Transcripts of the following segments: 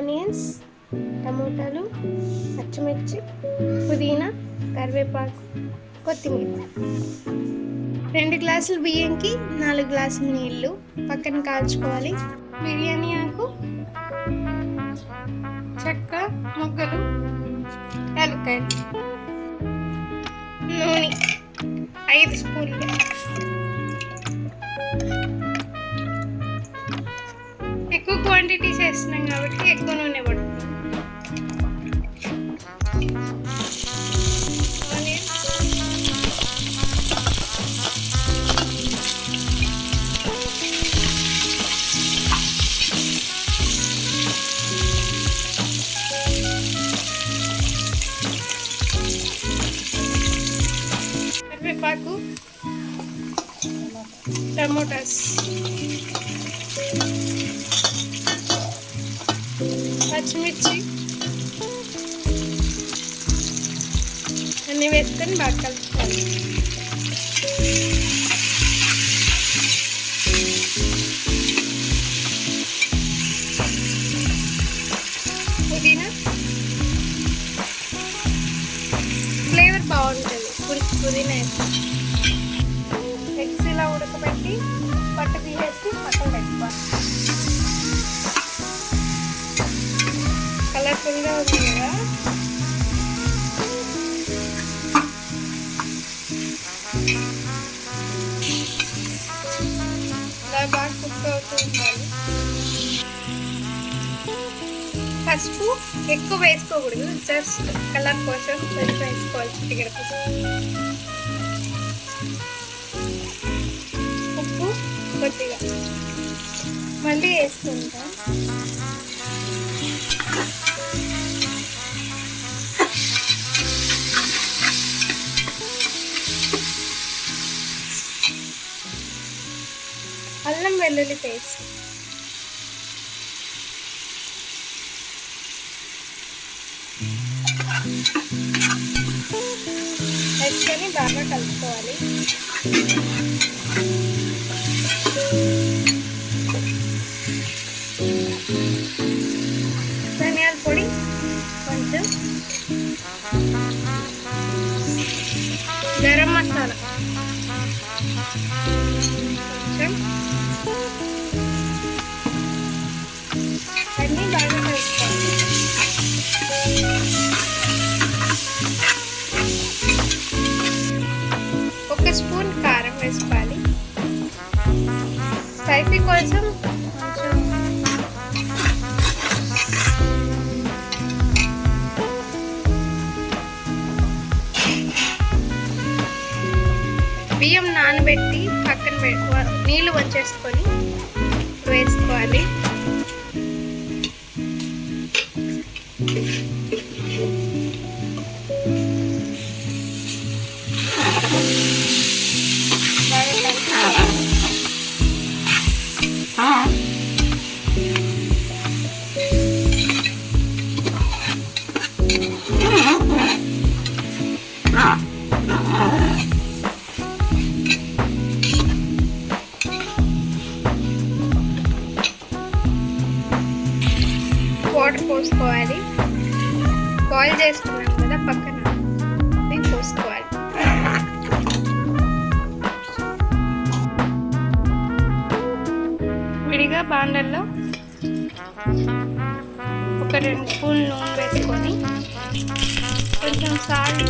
Onions టమోటాలు పచ్చిమిర్చి పుదీనా కరివేపాకు కొత్తిమీర. రెండు గ్లాసులు బియ్యంకి నాలుగు గ్లాసులు నీళ్ళు పక్కన కాల్చుకోవాలి. బిర్యానీ ఆకు చెక్క మొగ్గలు యాలక్కాయలు నూనె ఐదు స్పూన్లు. ఎక్కువ క్వాంటిటీ చేస్తున్నాం కాబట్టి ఎక్కువ నూనె పడుతుంది. Onion tomatoes. పచ్చిమిర్చి. అన్నీ వేసుకొని బాగా కలుపుకోవాలి. పుదీనా. ఫ్లేవర్ బాగుంటుంది. పుడి పుదీనా వేస్తే. ఎగ్స్ ఇలా ఉడకబెట్టి పట్టు తీసేసి పక్కన పెట్టుకోవాలి. కలర్ఫుల్గా ఉంది కదా ఇలా బాగా కుక్ అవుతూ ఉండాలి పసుపు ఎక్కువ వేసుకోకూడదు జస్ట్ కలర్ కోసం కొంచెం వేసుకోవాలి చిటికెడ ఉప్పు కొద్దిగా. మళ్ళీ వేసుకుంటాం. వెల్లుల్లి పేస్ట్. వేసుకొని బాగా కలుపుకోవాలి. కొంచెం అన్నీ బాగా కలుపుకోవాలి ఒక స్పూన్ కారం వేసుకోవాలి. స్పైసీ కోసం బియ్యం నానబెట్టి పక్కన పెట్టుకోవాలి నీళ్ళు వచ్చేసుకొని వేసుకోవాలి Ah! బాయిల్ చేసుకున్నాం కదా పక్కన. ఇది పోసుకోవాలి విడిగా బాండల్లో ఒక రెండు స్పూన్ నూనె వేసుకొని కొంచెం సాల్ట్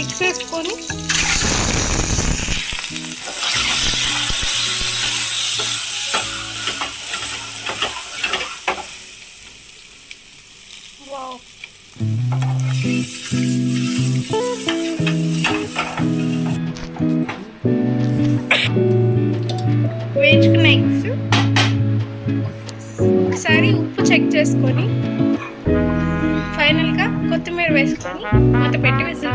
ఎగ్స్ వేసుకొని వేయించుకున్న ఎగ్స్. ఒకసారి ఉప్పు చెక్ చేసుకొని కొత్తిమీర వేసుకొని మూత పెట్టి విసిల్